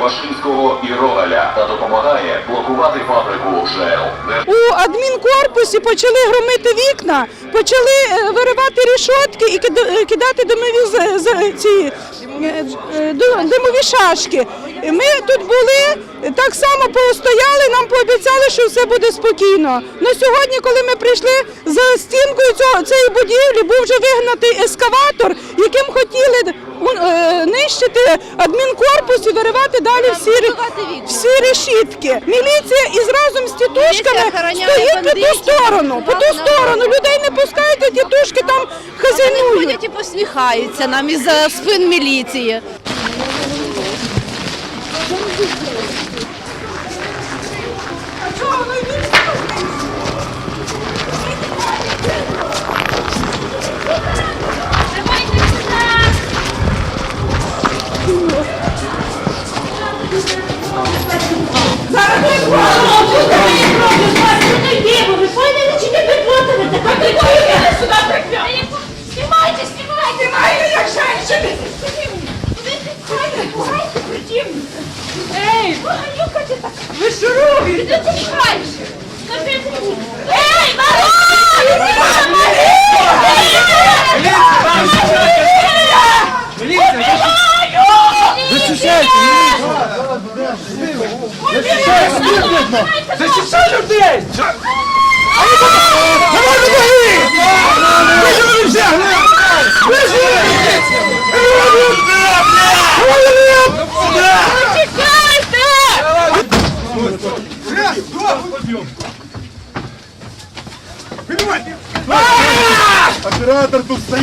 Пашинського і Рогаля та допомагає блокувати фабрику ЖЕЛ. У адмінкорпусі почали громити вікна, почали е, виривати рішотки і е, кидати димові ці е, димові шашки. Ми тут були, так само постояли, нам пообіцяли, що все буде спокійно. Но сьогодні, коли ми прийшли за стінкою цього, цієї будівлі, був вже вигнатий ескаватор, яким хотіли е, нищити адмінкорпус і виривати далі всі, всі решітки. Міліція із разом з тітушками стоїть по ту сторону, по ту сторону. Людей не пускають, а тітушки там Вони ходять і посміхаються нам із спин міліції.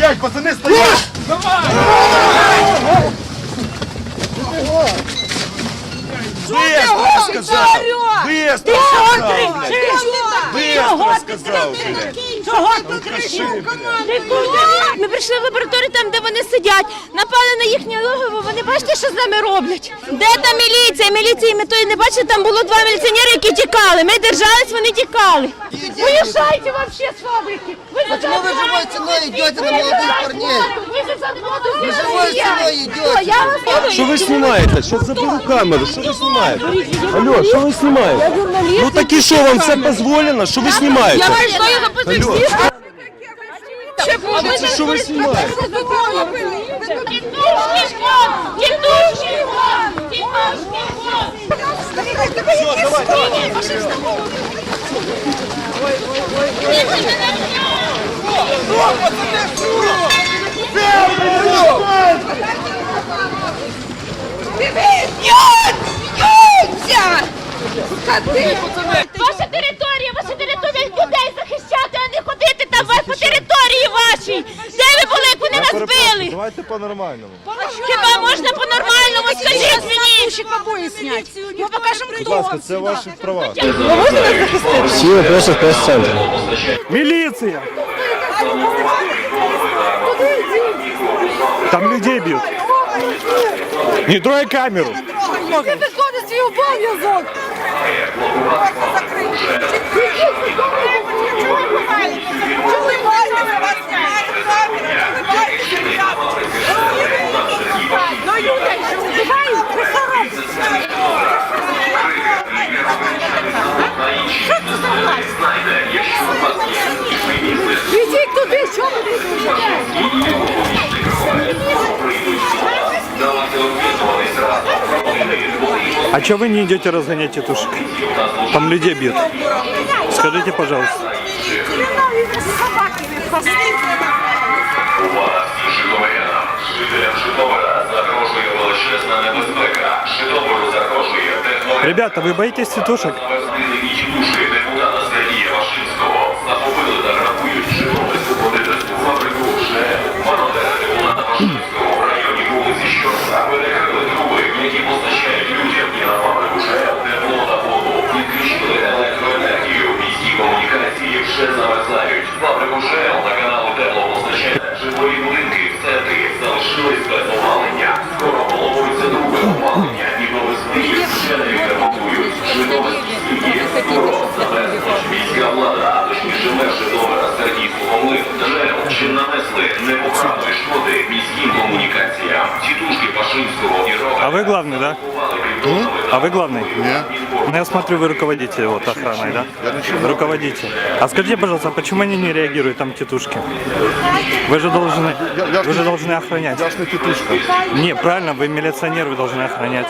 Стоять, пацаны стоять! Быстро сказал! Быстро сказал! Быстро сказал! Ми прийшли в лабораторію там, де вони сидять, напали на їхнє логово. Вони бачите, що з нами роблять? Де та міліція? Міліції ми тої не бачили, там було два міліціонери, які тікали. Ми держались, вони тікали. Уїжджайте вообще з фабрики. Ви Почему вы живой ценой идете на молодых парней? Ви живой ценой идете. Я вас не Что вы снимаете? Сейчас заберу камеру. Что вы снимаете? Алло, что вы снимаете? Ну так и что, вам все позволено? Что вы снимаете? Я прийшла його позицію. Что вы снимаете? Ваша територія, там по території вашій. Де ви були, як вони нас били? Давайте по-нормальному. Хіба можна по-нормальному? Скажіть мені. Ми покажемо, Будь ласка, це ваші права. Всі вопроси в прес-центрі. Милиция! Там людей бьют. Не трогай камеру. виконує свій обов'язок. Ідіть А что вы не идете разгонять тетушек? Там людей бьют. Скажите, пожалуйста. Житомирянам, жителям Житомира загрожує величезна небезпека. Житомиру загрожує технологія. Ребята, вы боитесь тетушек? Вестили А вы главный, да? Купували А вы главный? Нет. Ну, я смотрю, вы руководитель вот охраной, да? Руководитель. А скажите, пожалуйста, а почему они не реагируют там тетушки? Вы же должны, вы же должны охранять. Я ж не тітушка. Не, правильно, вы милиционер, вы должны охранять.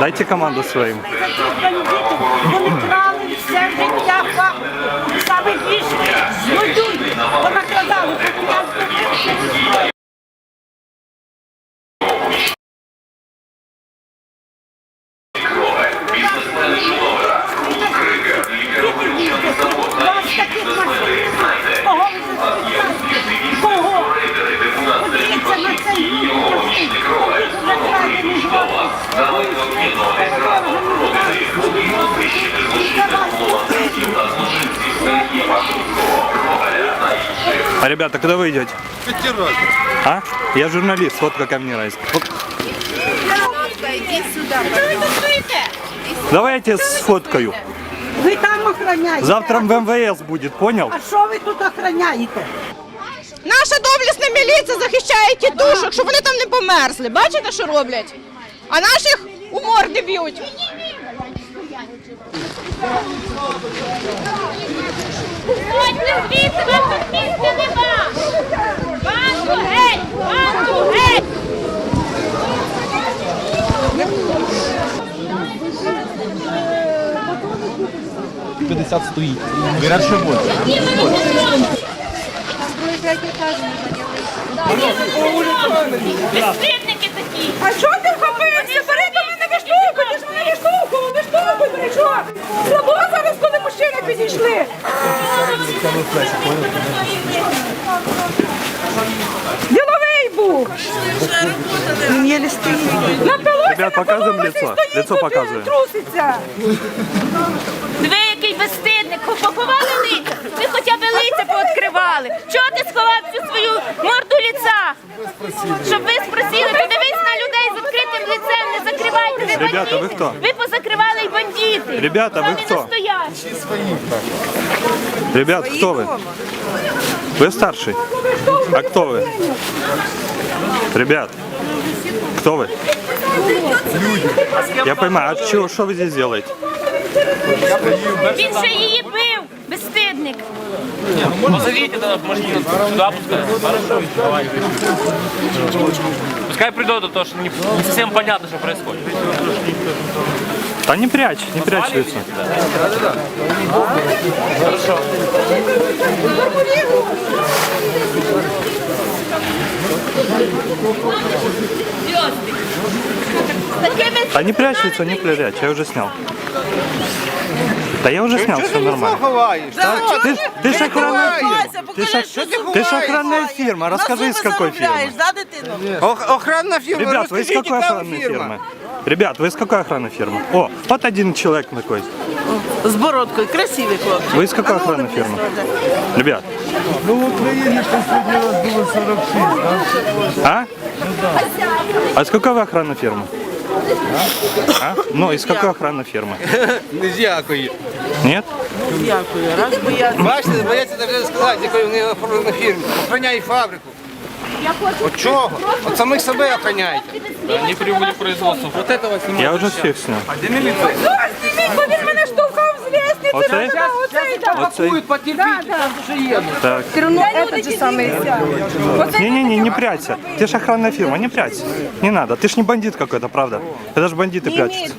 Дайте команду своим. Вони крали все життя фаху. Саме більше злодюють. Понакладали. Бізнесмени А ребята, куда вы идете? А? Я журналист, вот какая мне разница. Вот. Давай я тебя сфоткаю. Ви там охороняєте. Завтра в МВС будет, понял? А що ви тут охороняєте? Наша доблесна міліція захищає тітушок, щоб вони там не померзли. Бачите, що роблять? А наших у морди б'ють. Ходьте звідси, вам тут місця нема! Банду геть! Банду геть! Безстрібники такі! А що ти вхопився? Бери Мене ти ж мене виштовхував, виштовхуй, бери, що? Слабо зараз, коли мужчини підійшли. Діловий був. Напилося Ребят, на показуємо полосі, лицо. стоїть Лицо тут. Труситься. Диви, який безстидник! Поховали лиця! Ви хоча б лиця пооткривали! Чого ти сховав всю свою морду ліца? Щоб ви спросили, Ребята, бандити. ви хто? Ви позакривали і бандити! Ребята, ви Самі хто? настоящі. Ребят, кто вы? Вы старший? А кто вы? Ребят, кто вы? Я понимаю, а чего, что вы здесь делаете? Він ще її бив, безстидник. Позовите тогда машину, сюда пускай. Хорошо, давай. Пускай придут, а то что не, не совсем понятно, что происходит. Да не прячь, не прячь лицо. Такими Да не прячь лицо, не прячь, я уже снял. Да я уже снял, все нормально. Ты, ж- ты ж охранная фирма. Ты ж, ты ж охранная фирма. Расскажи, из какой фирмы. Охранна фірма, Ребят, вы из какой охранной фирмы? Ребят, вы из какой охранной фирмы? О, вот один человек такой. З бородкою, красивий хлопець. Вы из какой охранной фирмы? Ребят. Ну в Україні ж останній раз було 46, А? А из какой вы охранной фирмы? А? Ну, из какой охранной фирмы? Не дякую. Нет? Дякую. Раз би я Бачите, бояться навіть сказати, якої вони охорони фірми. Охороняє фабрику. От чого? От самих себе охороняйте. Они прибыли к производству. От этого знімати. Я уже всех снял. Зніміть, бо він мене штовхав з лестниці. Оцей? Да, Оцей. Оцей? Там. Так. Ну, этот же самый. Не-не-не, не прячься. Ты ж охранная фирма, не прячься. Не надо. Ты ж не бандит какой-то, правда? Это же бандиты прячутся.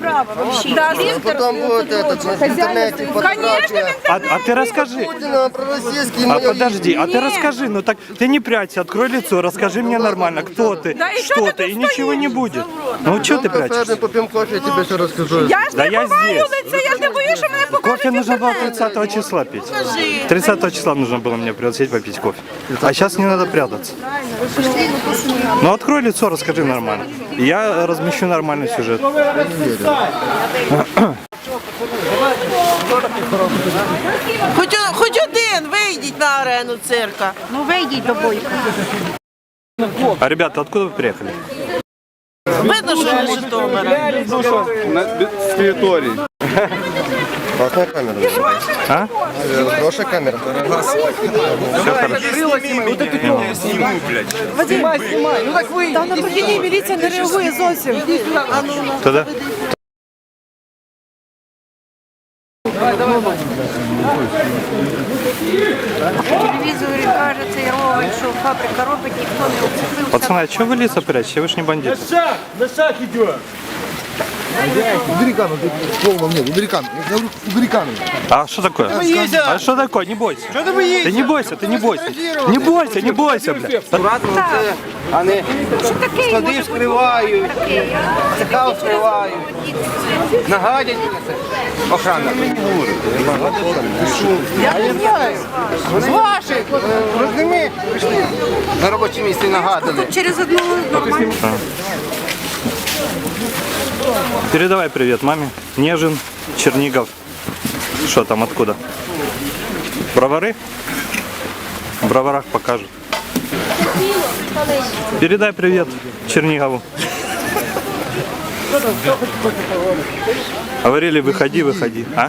Да, Потом будет этот в интернете фотография. А, а ты расскажи. Путина пророссийский. А мое подожди, а ты расскажи, ну так ты не прячься, открой лицо, расскажи мне нормально, кто ты, Да и что что ты ты, тут и ничего не будет. Ну что ты Пойдем прячешься? попьем кофе, я тебе все расскажу. Я ж Да не я ховаю здесь. лице, я ж не боюсь, що мене покажуть. Кофе нужно было інтернет. 30 числа пить. 30 числа нужно было мне пригласить попить кофе. А сейчас не надо прятаться. Ну открой лицо, расскажи нормально. И Я размещу нормальный сюжет. Хоч, хоч один вийдіть на арену цирка. Ну вийдіть до бойка. А ребята, откуда вы приехали? Видно, що не Житомира. З території. Классная камера. А? Хорошая камера. Все хорошо. Там на прохідній міліція не реагує зовсім. А ну, ну. Туда? телевізорі каже цей ровень, що фабрика робить, ніхто не обсудив. Пацаны, а что вы лица прячете? Вы ж не бандиты. Убери камеру, ты полном нет. Убери камеру. Я говорю, убери камеру. А что такое? А что такое? Не бойся. Ты не бойся, ты не бойся. Не бойся, не бойся, бля. Акуратно це, а не склади вскривають, цеха вскривають. Нагадять мене це. Охрана. Я не знаю. З ваших, е, розумі, пішли. На робоче місце нагадали. Через одну нормальну. Передавай привет маме. Нежин, Чернигов. Что там, откуда? Бровары? В броварах покажут. Передай привет Чернигову. Говорили, выходи, выходи. А?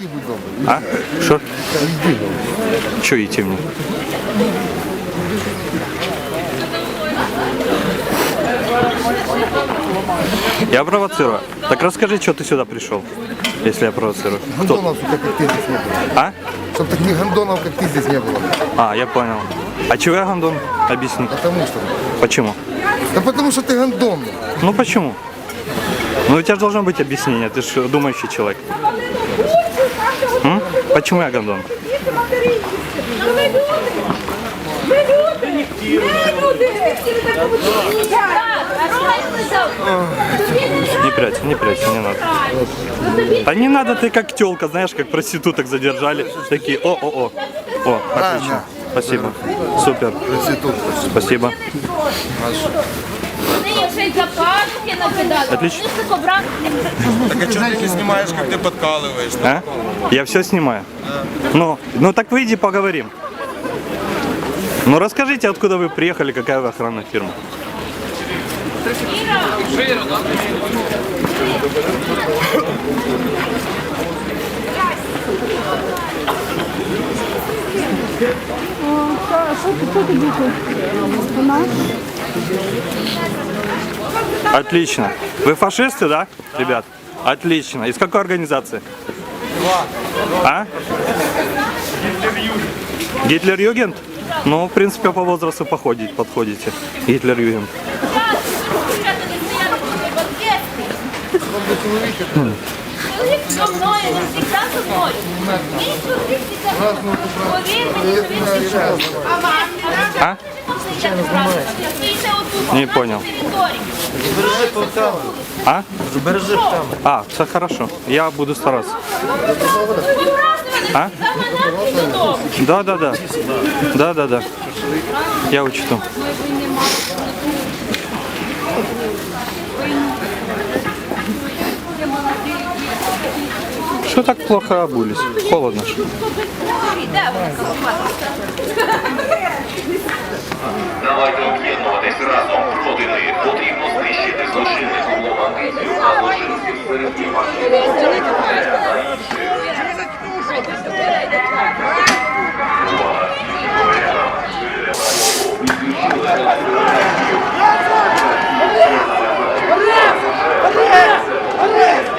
А? Что? Че идти мне? Я провоцирую. Так расскажи, что ты сюда пришел, если я провоцирую. Кто? Сука, как ты здесь не было. А? Чтоб таких гандонов, как ты здесь не было. А, я понял. А чего я гандон? Объясни. Потому что. Почему? Да потому что ты гандон. Ну почему? Ну у тебя же должно быть объяснение, ты же думающий человек. М? Почему я гандон? Не прячь, не прячь, не надо. А не надо, ты как телка, знаешь, как проституток задержали. Такие, о-о-о. О, отлично. Спасибо. Супер. Спасибо. За пашки накидали. Отлично. Так а что ты не снимаешь, как ты подкалываешь? А? Я все снимаю. Ну, ну так выйди поговорим. Ну расскажите, откуда вы приехали, какая вы охранная фирма. Отлично. Вы фашисты, да, ребят? Отлично. Из какой организации? А? Гитлер-Югент? Ну, в принципе, по возрасту походите, подходите. Гитлер-Югент. Чоловік зі мною, не завжди зі мною. Він чоловік завжди. Повір мені, що він завжди. А вам? А? Я не знаю. Стійте отут. Не понял. А? А, все хорошо. Я буду стараться. А? Да, да, да. Да, да, да. Я учту. Что так плохо обулись? Холодно ж. Давайте об'єднуватись разом проти них. Потрібно знищити злочинних бандитів та злочинців серед ваших. Сергія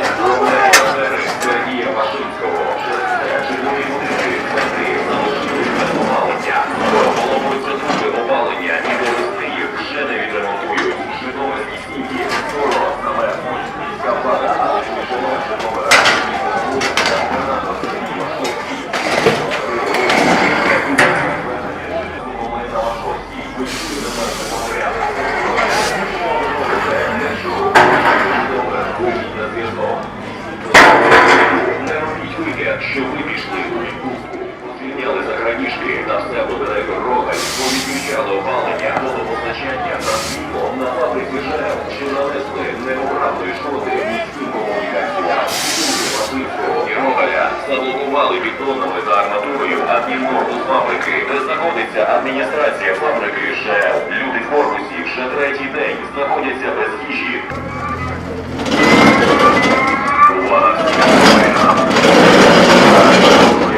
адміністрація фабрики ЖЕЛ. Люди в корпусі вже третій день знаходяться без їжі.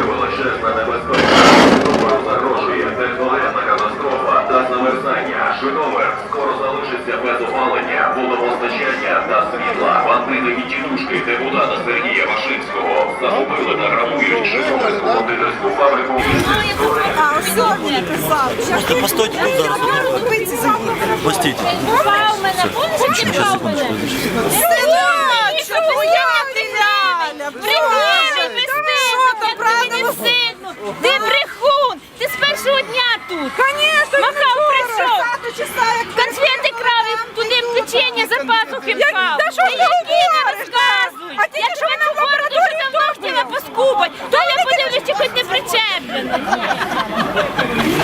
Величезна небезпека. Тому загрожує техногенна катастрофа та замерзання. Житомир скоро залишиться без опалення, водопостачання та світла. Бандити і тітушки депутата Сергія Вашинського загубили та грабують Житомирську кондитерську фабрику. Просто постойте тут зараз. Постійте. Пав мене, помниш, як ти пав мене? Синочок, моя ти ляля. Не стидно. Ти брехун, ти з першого дня тут. Конечно, Махав прийшов. Конфети крав і туди печення за пазухи впав. та що Ти говориш, розказуй. а тільки Якщо що на на городу лабораторії вже давно хотіла поскубать, то я подивлюсь, чи хоч не причеплений.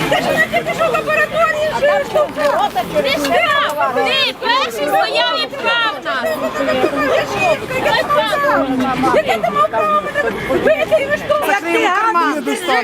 Ти ж не тільки що в лабораторії жив. Ти ж крав, ти перший стояв і вкрав нас. Ой, пав. Яке ти мав право мене бити і виштовхувати? Тобі все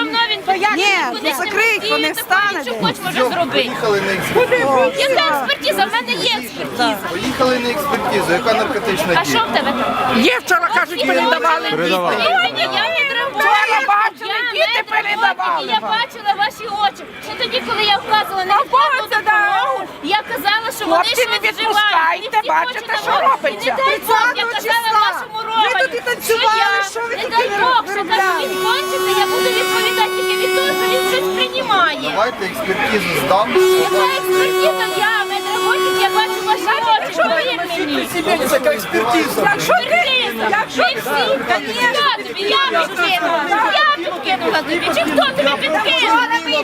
одно він Ні, закрить, вони встануть. Що хоч може зробити. Поїхали на експертизу. Яка експертиза? В мене є експертиза. Поїхали на експертизу. Яка наркотична А що в тебе там? Є вчора, кажуть, передавали. Передавали. Ні, я не драбую. Вчора бачили, Я діти передавали. Я бачила ваші очі. Ще тоді, коли я вказувала на відповідну допомогу, я казала, що вони Хлопці, не відпускайте, вживають. Бачите, що робиться. Не дай Бог, я 30 казала числа. вашому Ви ровері, тут і танцювали, я- що ви Не дай Бог, що виробляли? він кончиться, я буду відповідати тільки від того, що він щось приймає. Давайте експертизу здам. Яка експертиза? Я медработник, я бачу ваші очі, повір мені. Така експертиза. Якщо ти, якщо всі, хто тобі, я підкинула, я підкинула тобі, чи хто тобі підкинув?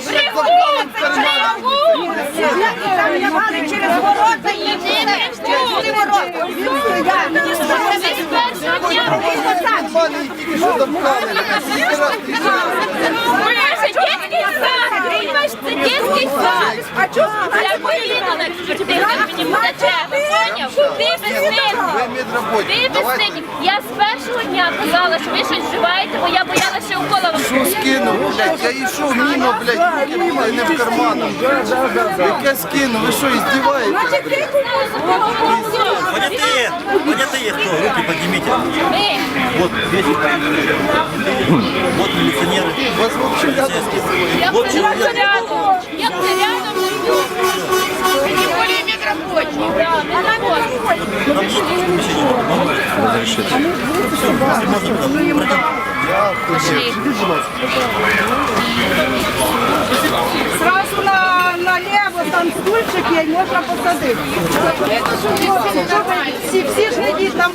Брехун, брехун! через ворота Іди, брехун! Тебе з першого дня Мене тільки що допхали. Скільки раз ти Боже, дітський сад! Ти це дітський сад! А чого? Я поїду на експертизу, мені буде чесно, поняв? Ти медработник. Ти безсидів. Я з першого дня казала, що ви щось вживаєте, бо я боялася, що укола вам Що скинув, блядь? Я йшов мимо, блядь, руки були не в карманах. Яке скинув? Ви що, іздіваєтесь? блядь? Понятые, понятые кто? Руки поднимите. Ми. Вот весь. Вот милиционеры. Вас вообще рядом Я це рядом. Я рядом не буду. Тим более медработник. Да, медработник. Пошли. Сразу на, налево там стульчик є, можна посадити. Всі, всі ж не йдіть там.